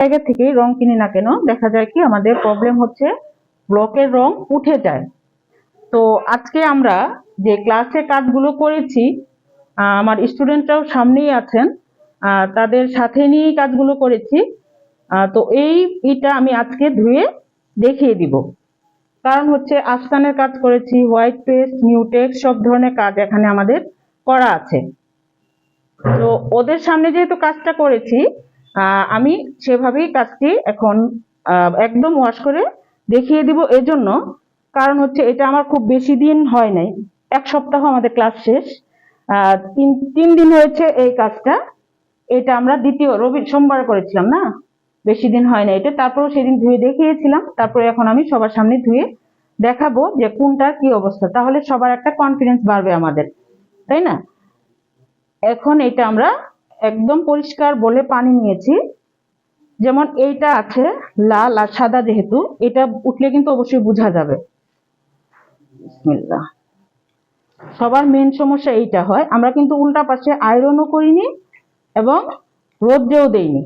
জায়গা থেকেই রং কিনি না কেন, দেখা যায় কি আমাদের প্রবলেম হচ্ছে ব্লকের রং উঠে যায়। তো আজকে আমরা যে ক্লাসে কাজগুলো করেছি আমার স্টুডেন্টরাও সামনেই আছেন তাদের সাথে নিয়েই কাজগুলো করেছি। তো এই ইটা আমি আজকে ধুয়ে দেখিয়ে দিব। কারণ হচ্ছে আফসানের কাজ করেছি হোয়াইট পেস্ট নিউটেক্স সব ধরনের কাজ এখানে আমাদের করা আছে। তো ওদের সামনে যেহেতু কাজটা করেছি আমি সেভাবেই কাজটি এখন একদম ওয়াশ করে দেখিয়ে দিব এজন্য, কারণ হচ্ছে এটা আমার খুব বেশি দিন হয় নাই। এক সপ্তাহ আমাদের ক্লাস শেষ। তিন তিন দিন হয়েছে এই কাজটা। এটা আমরা দ্বিতীয়, রবি, সোমবার করেছিলাম না? বেশি দিন হয় না এটা। তারপরেও সেদিন ধুয়ে দেখিয়েছিলাম। তারপরে এখন আমি সবার সামনে ধুয়ে দেখাবো যে কোনটা কি অবস্থা। তাহলে সবার একটা কনফিডেন্স বাড়বে আমাদের। তাই না? এখন এটা আমরা একদম পরিষ্কার বলে পানি নিয়েছি। যেমন এইটা আছে, লাল আর সাদা যেহেতু, এটা উঠলে কিন্তু অবশ্যই বোঝা যাবে। সবার মেন সমস্যা এইটা হয়, আমরা কিন্তু উল্টা পাশে আয়রনও করিনি এবং রোদ্রেও দেইনি।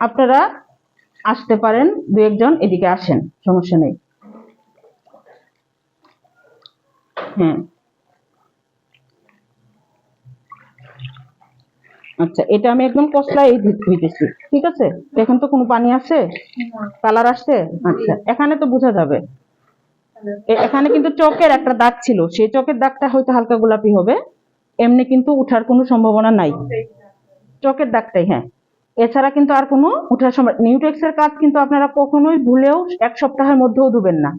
আপনারা আসতে পারেন, দু একজন এদিকে আসেন, সমস্যা নেই। হ্যাঁ। আচ্ছা এটা আমি একদম কসলাই ধুইতেছি, ঠিক আছে? এখন তো, কোনো পানি আছে কালার আসছে? আচ্ছা এখানে তো বোঝা যাবে। এখানে কিন্তু চকের একটা দাগ ছিল, সেই চকের দাগটা হয়তো হালকা গোলাপি হবে। এমনি কিন্তু উঠার কোনো সম্ভাবনা নাই। চকের দাগটাই হ্যাঁ। এছাড়া কিন্তু আর কোনো উঠার সম্ভব নিউটেক্স এর কাজ কিন্তু আপনারা কখনোই ভুলেও এক সপ্তাহের মধ্যেও ধুবেন না।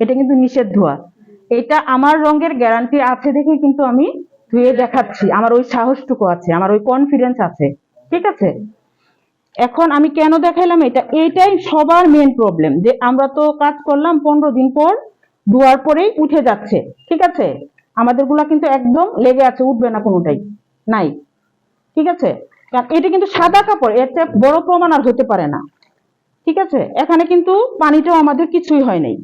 এটা কিন্তু নিষেধ ধোয়া। এটা আমার রঙের গ্যারান্টি আছে দেখে কিন্তু আমি ধুয়ে দেখাচ্ছি। আমার ওই সাহসটুকু আছে, আমার ওই কনফিডেন্স আছে। ঠিক আছে? এখন আমি কেন দেখাইলাম এটা? এটাই সবার মেন প্রবলেম যে আমরা তো কাজ করলাম পনেরো দিন পর ধোয়ার পরেই উঠে যাচ্ছে। ঠিক আছে? আমাদেরগুলা কিন্তু একদম লেগে আছে, উঠবে না কোনোটাই। নাই। ঠিক আছে? এটা কিন্তু সাদা কাপড়, এর চেয়ে বড় প্রমাণ আর হতে পারে না। ঠিক আছে? এখানে কিন্তু পানিটাও আমাদের কিছুই হয় নাই।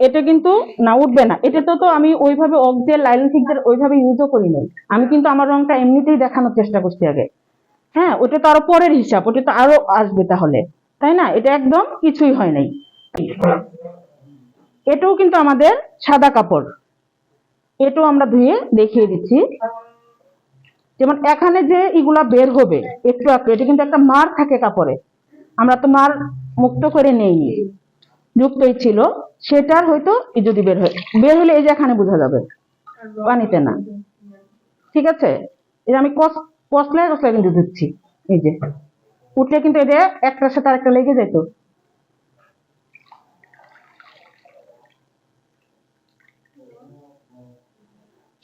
এটা কিন্তু না, উঠবে না। এটা তো আমি ওইভাবে অকজেল লাইলেন ফিক্সের ওইভাবে ইউজও করি নাই। আমি কিন্তু আমার রংটা এমনিতেই দেখানোর চেষ্টা করছি আগে। হ্যাঁ ওটা তো আরও পরের হিসাব, ওটা তো আরও আসবে তাহলে। তাই না? এটা একদম কিছুই হয় নাই। এটাও কিন্তু আমাদের সাদা কাপড়। এটাও আমরা ধুয়ে দেখিয়ে দিচ্ছি। যেমন এখানে যে এগুলা বের হবে, একটু একটু এটা কিন্তু একটা মার থাকে কাপড়ে। আমরা তো মার মুক্ত করে নেইনি। যুক্তই ছিল সেটার হয়তো যদি বের হয় বের হলে এই যে এখানে বোঝা যাবে পানিতে না। ঠিক আছে? এই আমি কস কসলায় কসলায় কিন্তু ধুচ্ছি এই যে। উঠলে কিন্তু এটা একটার সাথে আরেকটা লেগে যেত।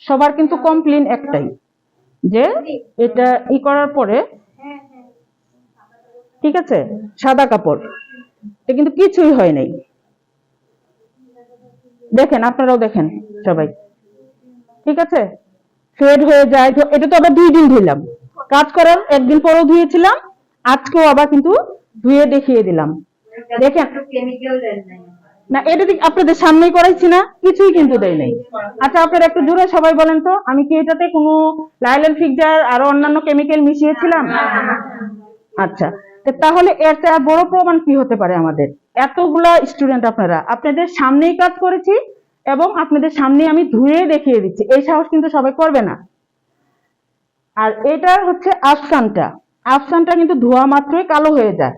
সবার কিন্তু কমপ্লেন একটাই যে এটা ই করার পরে ঠিক আছে? সাদা কাপড়। এটা কিন্তু কিছুই হয় নাই। দেখেন আপনারাও দেখেন সবাই। ঠিক আছে? ফেড হয়ে যায়। এটা তো আবার দুই দিন ধুইলাম। কাজ করার একদিন পরেও ধুয়েছিলাম আজকেও আবার কিন্তু ধুয়ে দেখিয়ে দিলাম। দেখেন। না এটা ঠিক আপনাদের সামনেই করাইছি না কিছুই কিন্তু দেয় নাই। আচ্ছা আপনারা একটু জোরে সবাই বলেন তো আমি কি এটাতে কোনো লাইলেন ফিক্সার আরও অন্যান্য কেমিক্যাল মিশিয়েছিলাম? আচ্ছা। তাহলে এর চেয়ে বড় প্রমাণ কি হতে পারে আমাদের? এতগুলা স্টুডেন্ট আপনারা, আপনাদের সামনেই কাজ করেছি এবং আপনাদের সামনে আমি ধুয়ে দেখিয়ে দিচ্ছি। এই সাহস কিন্তু সবাই করবে না। আর এটার হচ্ছে আফসানটা। আফসানটা কিন্তু ধোয়া মাত্রই কালো হয়ে যায়।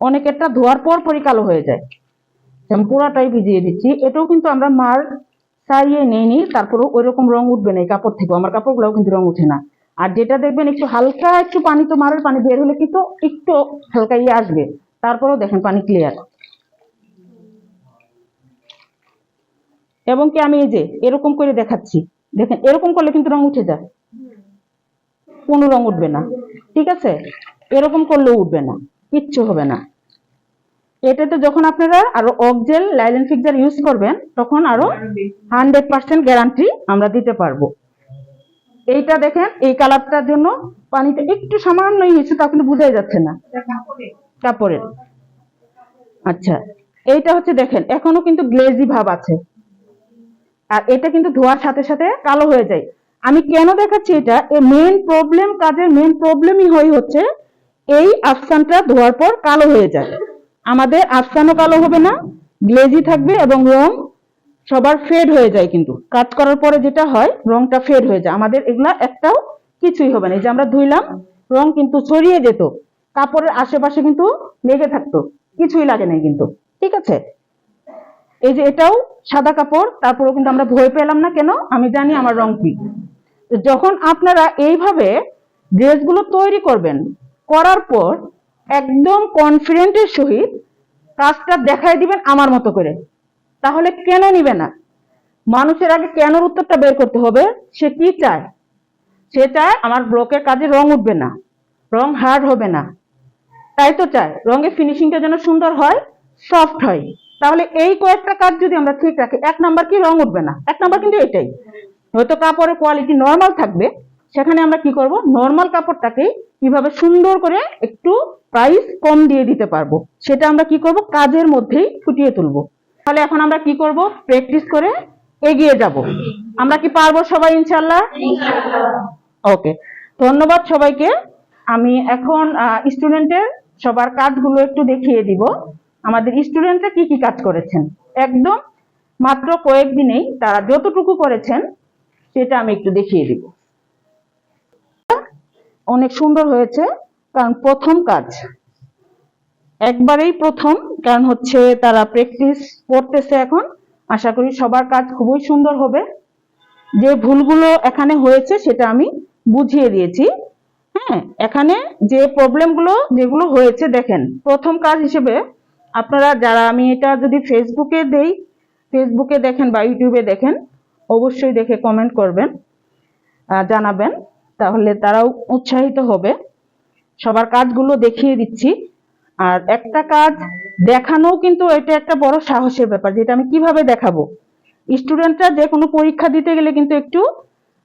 অনেকেরটা ধোয়ার পর পরই কালো হয়ে যায়। পুরাটাই ভিজিয়ে দিচ্ছি। এটাও কিন্তু আমরা মার সারিয়ে নেইনি তারপরেও ওই রকম রং উঠবে না এই কাপড় থেকে। আমার কাপড়গুলোও কিন্তু রং উঠে না। আর যেটা দেখবেন একটু হালকা একটু পানি তো মারের পানি বের হলে কিন্তু একটু হালকা ইয়ে আসবে। তারপরেও দেখেন পানি ক্লিয়ার এবং কি আমি এই যে এরকম করে দেখাচ্ছি। দেখেন, এরকম করলে কিন্তু রং উঠে যায়। কোনো রং উঠবে না। ঠিক আছে? এরকম করলেও উঠবে না। কিচ্ছু হবে না। এটাতে যখন আপনারা আরও অকজেল লাইলেন ফিক্সার ইউজ করবেন তখন আরও হান্ড্রেড পার্সেন্ট গ্যারান্টি আমরা দিতে পারব। এইটা দেখেন এই কালারটার জন্য পানিটা একটু সামান্য হয়েছে তা কিন্তু বোঝাই যাচ্ছে না। কাপড়ের। আচ্ছা এইটা হচ্ছে দেখেন এখনও কিন্তু গ্লেজি ভাব আছে। আর এটা কিন্তু ধোয়ার সাথে সাথে কালো হয়ে যায়। আমি কেন দেখাচ্ছি এটা? এ মেন প্রবলেম কাজের মেন প্রবলেমই হয় হচ্ছে এই আফসানটা ধোয়ার পর কালো হয়ে যায়। আমাদের আফসানও কালো হবে না, গ্লেজি থাকবে এবং রং সবার ফেড হয়ে যায় কিন্তু। কাট করার পরে যেটা হয়, রংটা ফেড হয়ে যায়। আমাদের এগুলা একটাও কিছুই হবে না। এই যে আমরা ধুইলাম, রং কিন্তু ছড়িয়ে যেত। কাপড়ের আশেপাশে কিন্তু লেগে থাকতো। কিছুই লাগে নাই কিন্তু। ঠিক আছে? এই যে এটাও সাদা কাপড়, তারপরেও কিন্তু আমরা ভয় পেলাম না কেন? আমি জানি আমার রং কি। যখন আপনারা এইভাবে ড্রেসগুলো তৈরি করবেন, করার পর একদম কনফিডেন্টের সহিত কাজটা দেখাই দিবেন আমার মতো করে। তাহলে কেন নিবে না? মানুষের আগে কেন উত্তরটা বের করতে হবে? সে কি চায়? সে চায় আমার ব্লকের কাজে রং উঠবে না, রং হার্ড হবে না। তাই তো চায়, রঙের ফিনিশিংটা যেন সুন্দর হয় সফট হয়। তাহলে এই কয়েকটা কাজ যদি আমরা ঠিক রাখি, এক নাম্বার কি রং উঠবে না? এক নাম্বার কিন্তু এটাই। হয়তো কাপড়ের কোয়ালিটি নর্মাল থাকবে, সেখানে আমরা কি করব? নর্মাল কাপড়টাকে কীভাবে সুন্দর করে একটু প্রাইস কম দিয়ে দিতে পারব। সেটা আমরা কি করব? কাজের মধ্যেই ফুটিয়ে তুলবো। তাহলে এখন আমরা কি করব? প্র্যাকটিস করে এগিয়ে যাব। আমরা কি পারব সবাই ইনশাল্লাহ ওকে ধন্যবাদ সবাইকে। আমি এখন স্টুডেন্টের সবার কাজগুলো একটু দেখিয়ে দিব। আমাদের স্টুডেন্টরা কি কি কাজ করেছেন? একদম মাত্র কয়েকদিনেই তারা যতটুকু করেছেন সেটা আমি একটু দেখিয়ে দিব। অনেক সুন্দর হয়েছে। কারণ প্রথম কাজ। একবারেই প্রথম, কারণ হচ্ছে তারা প্র্যাকটিস করতেছে এখন। আশা করি সবার কাজ খুবই সুন্দর হবে। যে ভুলগুলো এখানে হয়েছে সেটা আমি বুঝিয়ে দিয়েছি। হ্যাঁ এখানে যে প্রবলেমগুলো যেগুলো হয়েছে দেখেন। প্রথম কাজ হিসেবে আপনারা যারা আমি এটা যদি ফেসবুকে দেই, ফেসবুকে দেখেন বা ইউটিউবে দেখেন, অবশ্যই দেখে কমেন্ট করবেন জানাবেন। তাহলে তারাও উৎসাহিত হবে। সবার কাজগুলো দেখিয়ে দিচ্ছি। আর একটা কাজ দেখানো কিন্তু এটা একটা বড় সাহসের ব্যাপার, যেটা আমি কীভাবে দেখাবো? স্টুডেন্টরা যে কোনো পরীক্ষা দিতে গেলে কিন্তু একটু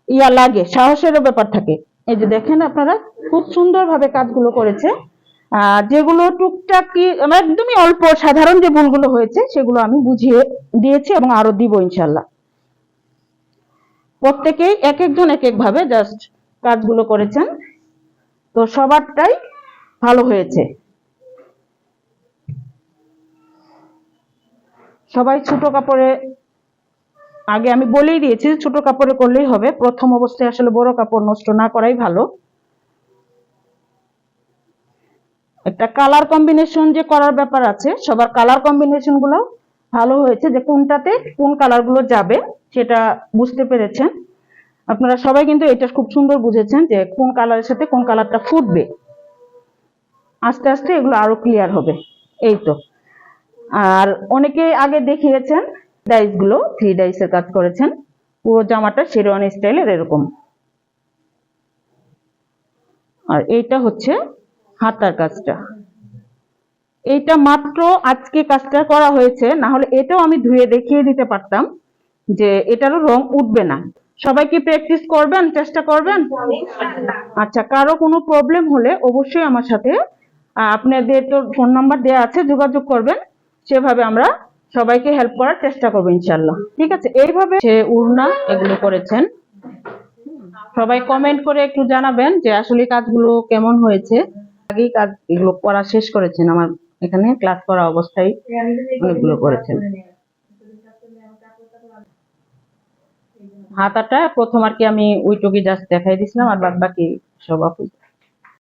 ইয়া লাগে, সাহসেরও ব্যাপার থাকে। এই যে দেখেন আপনারা, খুব সুন্দরভাবে কাজগুলো করেছে। যেগুলো টুকটাক কি আমার একদমই অল্প, সাধারণ যে ভুলগুলো হয়েছে, সেগুলো আমি বুঝিয়ে দিয়েছি এবং আরও দিব ইনশাল্লাহ প্রত্যেকেই এক একজন এক এক ভাবে জাস্ট কাজগুলো করেছেন। তো সবারটাই ভালো হয়েছে। সবাই ছোট কাপড়ে, আগে আমি বলেই দিয়েছি ছোট কাপড়ে করলেই হবে। প্রথম অবস্থায় আসলে বড় কাপড় নষ্ট না করাই ভালো। একটা কালার কম্বিনেশন যে করার ব্যাপার আছে, সবার কালার কম্বিনেশনগুলো ভালো হয়েছে যে কোনটাতে কোন কালারগুলো যাবে সেটা বুঝতে পেরেছেন। আপনারা সবাই কিন্তু এটা খুব সুন্দর বুঝেছেন যে কোন কালারের সাথে কোন কালারটা ফুটবে। আস্তে আস্তে এগুলো আরও ক্লিয়ার হবে। এই তো। আর অনেকে আগে দেখিয়েছেন ডাইসগুলো থ্রি ডাইসের কাজ করেছেন। পুরো জামাটা শেরওয়ানি স্টাইলের এরকম। আর এইটা হচ্ছে হাতার কাজটা। এইটা মাত্র আজকে কাজটা করা হয়েছে না হলে এটাও আমি ধুয়ে দেখিয়ে দিতে পারতাম যে এটারও রং উঠবে না। সবাই কি প্র্যাকটিস করবেন? চেষ্টা করবেন? আচ্ছা কারও কোনো প্রবলেম হলে অবশ্যই আমার সাথে আপনাদের তো ফোন নাম্বার দেওয়া আছে, যোগাযোগ করবেন। সেভাবে আমরা সবাইকে হেল্প করার চেষ্টা করব ইনশাল্লাহ ঠিক আছে? এইভাবে সে উড়না এগুলো করেছেন। সবাই কমেন্ট করে একটু জানাবেন যে আসলে কাজগুলো কেমন হয়েছে। আগেই কাজ এগুলো করা শেষ করেছেন। আমার এখানে ক্লাস করা অবস্থায় অনেকগুলো করেছেন। হাতাটা প্রথম আর কি আমি ওইটুকুই জাস্ট দেখাই দিছিলাম আর বাদ বাকি সব আপু